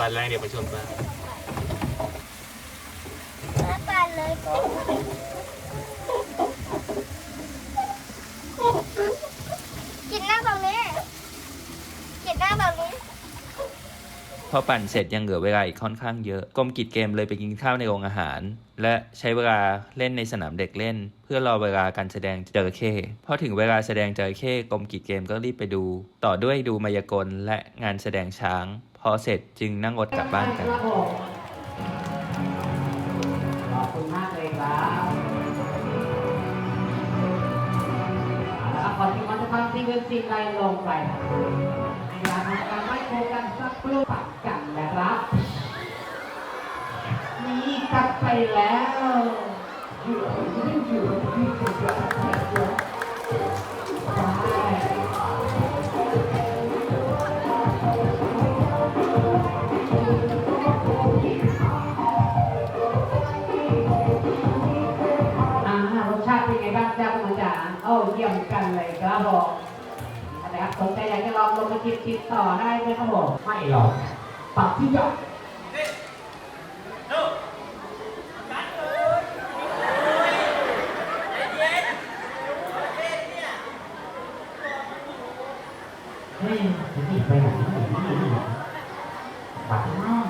ปั่นแรงเดี๋ยวไปชนปลาแล้วปั่นเลยก็กินหน้าตรงนี้กินหน้าตรงนี้พอปั่นเสร็จยังเหลือเวลาอีกค่อนข้างเยอะกรมกิจเกมเลยไปกินข้าวในโรงอาหาร และใช้เวลาเล่นในสนามเด็กเล่น เพื่อรอเวลาการแสดงจระเข้พอถึงเวลาแสดงจระเข้กรมกิจเกมก็รีบไปดู ต่อด้วยดูมายากลและงานแสดงช้าง พอเสร็จจึงนั่งรถกลับบ้านกัน ขอบคุณมากเลยครับเอาละครับก่อที่มันจะทำที่เป็นสิ่งใดลงไปให้เราทำการไม่โคกันสักครู่ปักกันนะครับนี่กลับไปแล้วไป เยี่ยมกันเลยครับผมนะครับสนใจอยากจะลองลงมาชิมติดต่อได้ไหมครับผมไม่หรอกปรับที่ยอดเฮ้ยนี่ไปไหนนี่บัตรน้อง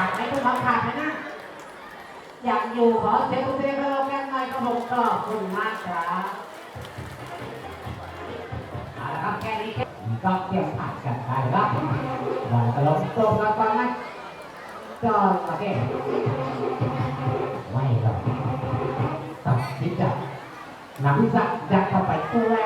าดไหมคุณทองขาดไหมนะ อยากอยู่ขอเสียงคุณเสียงเราแกันหน่อยก็ผมขอบคุณมากครับเอาละครับแค่นี้แค่ก็เตรียมผัดกันได้ครับเราจะลงตรงกันก่อนนะก็โอเคไม่หรอกตัดสินใจนำพิซซ่ายัดเข้าไปแล้ว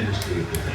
ministry